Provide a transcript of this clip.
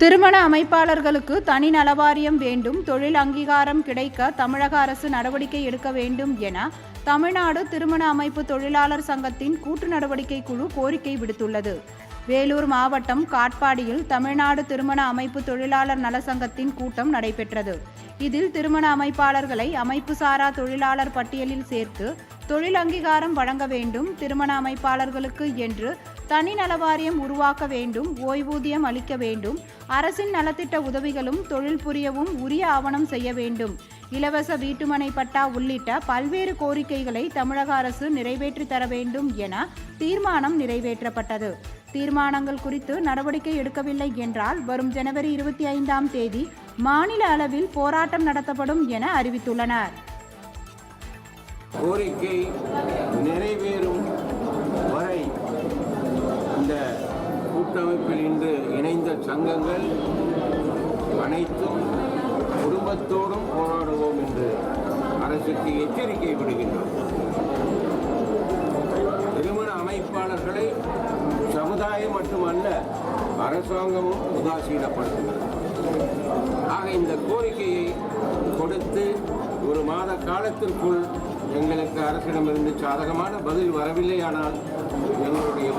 திருமண அமைப்பாளர்களுக்கு தனி நலவாரியம் வேண்டும் தொழில் அங்கீகாரம் கிடைக்க தமிழக அரசு நடவடிக்கை எடுக்க வேண்டும் என தமிழ்நாடு திருமண அமைப்பு தொழிலாளர் சங்கத்தின் கூட்டு நடவடிக்கை குழு கோரிக்கை விடுத்துள்ளது. வேலூர் மாவட்டம் காட்பாடியில் தமிழ்நாடு திருமண அமைப்பு தொழிலாளர் நல சங்கத்தின் கூட்டம் நடைபெற்றது. இதில் திருமண அமைப்பாளர்களை அமைப்பு சாரா தொழிலாளர் பட்டியலில் சேர்த்து தொழில் அங்கீகாரம் வழங்க வேண்டும் திருமண அமைப்பாளர்களுக்கு என்று தனி நலவாரியம் உருவாக்க வேண்டும் ஓய்வூதியம் அளிக்க வேண்டும் அரசின் நலத்திட்ட உதவிகளும் தொழில் புரியவும் உரிய ஆவணம் செய்ய வேண்டும். இலவச வீட்டுமனை பட்டா உள்ளிட்ட பல்வேறு கோரிக்கைகளை தமிழக அரசு நிறைவேற்றி தர வேண்டும் என தீர்மானம் நிறைவேற்றப்பட்டது. தீர்மானங்கள் குறித்து நடவடிக்கை எடுக்கவில்லை என்றால் வரும் ஜனவரி இருபத்தி ஐந்தாம் தேதி மாநில அளவில் போராட்டம் நடத்தப்படும் என அறிவித்துள்ளனர். கோரிக்கை நிறைவேறும் கூட்டமைப்பில் இன்று இணைந்த சங்கங்கள் அனைத்தும் குடும்பத்தோடும் போராடுவோம் என்று அரசுக்கு எச்சரிக்கை விடுகின்றோம். திருமண அமைப்பாளர்களை சமுதாயம் மட்டுமல்ல அரசாங்கமும் உதாசீனப்படுத்துகிறது. ஆக இந்த கோரிக்கையை கொடுத்து ஒரு மாத காலத்திற்குள் எங்களுக்கு அரசிடமிருந்து சாதகமான பதில் வரவில்லையானால் எங்களுடைய